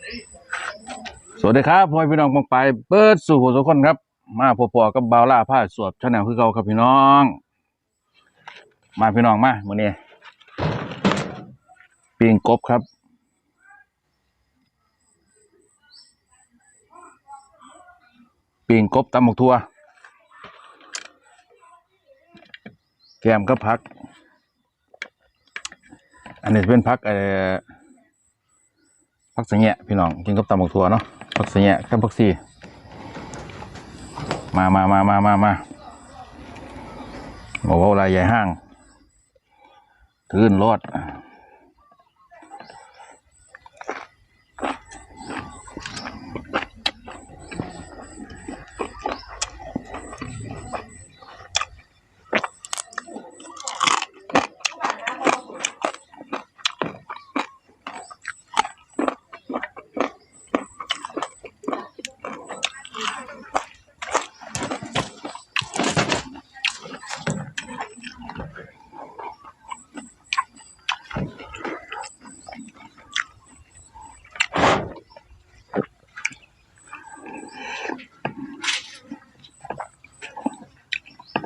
Hey. สวัสดีครับพ่อพี่น้องมองไปเปิดสู่หัวสุคนครับ มาพอๆกับบาวล่าผ้าสวบชาแนลคือเก่าครับพี่น้อง มาพี่น้องมาเมื้อนี้ปีงกบครับ ปีงกบตำหมกทัวแกมก็พัก อันนี้เป็นพักเอ่อพักสียงแงะพี่น้องกินกับตำบักถั่วเนาะ พักเสียกับพักซีมามามามามามาบอกว่าลายใหญ่ห้าง ทื่นรอด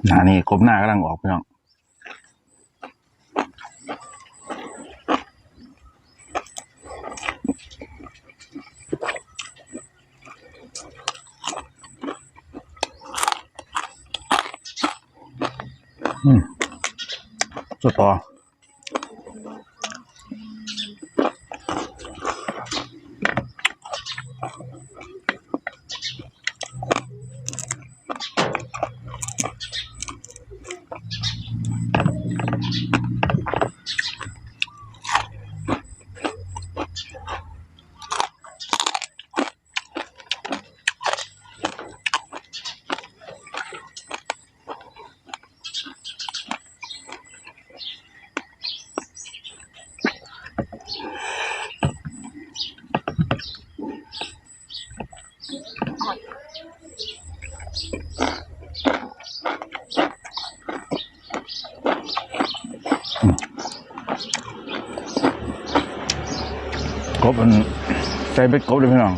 หนานี่กบหน้ากำลังออกพี่น้องอืมสุ ใจเป็ดกบเลยพี่น้อง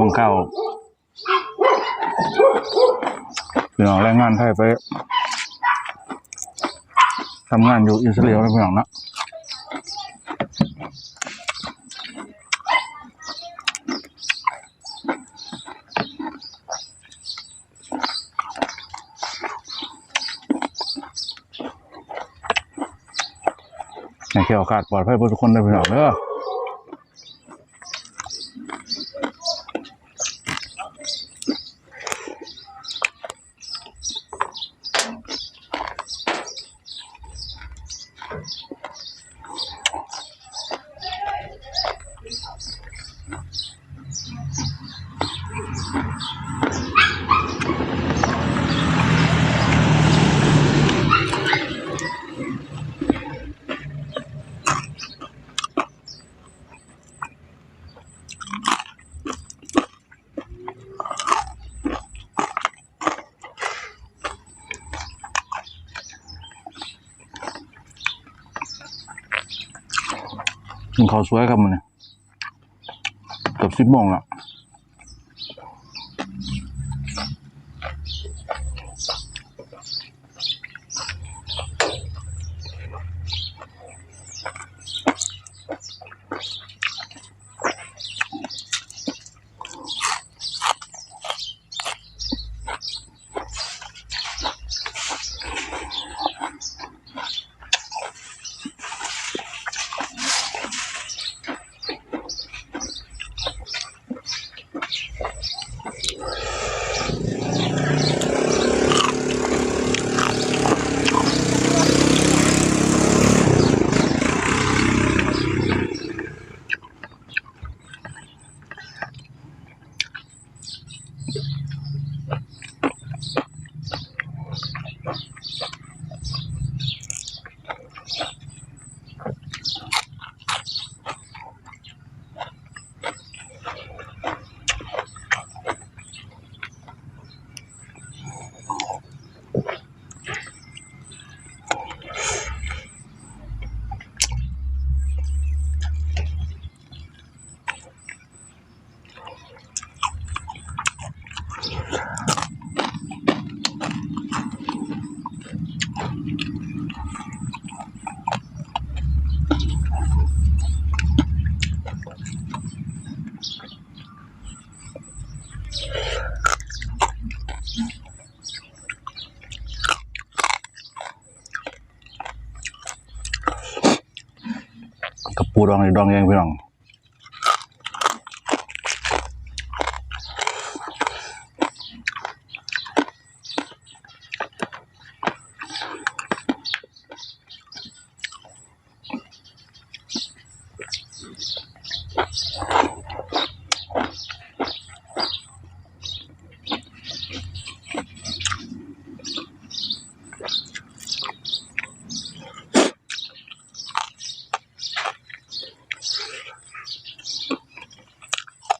บังข้าวบังข้าพี่น้องแรงงานไทยไปทำงานอยู่อิสราเอลนะพี่น้องนะในแค่โอกาสปลอดภัยทุกคนเลยพี่น้องเด้อ ข้าวสวยครับมันเนี่ยอบสิบโมงแล้ว ปูดองนี่ดองเองพี่น้อง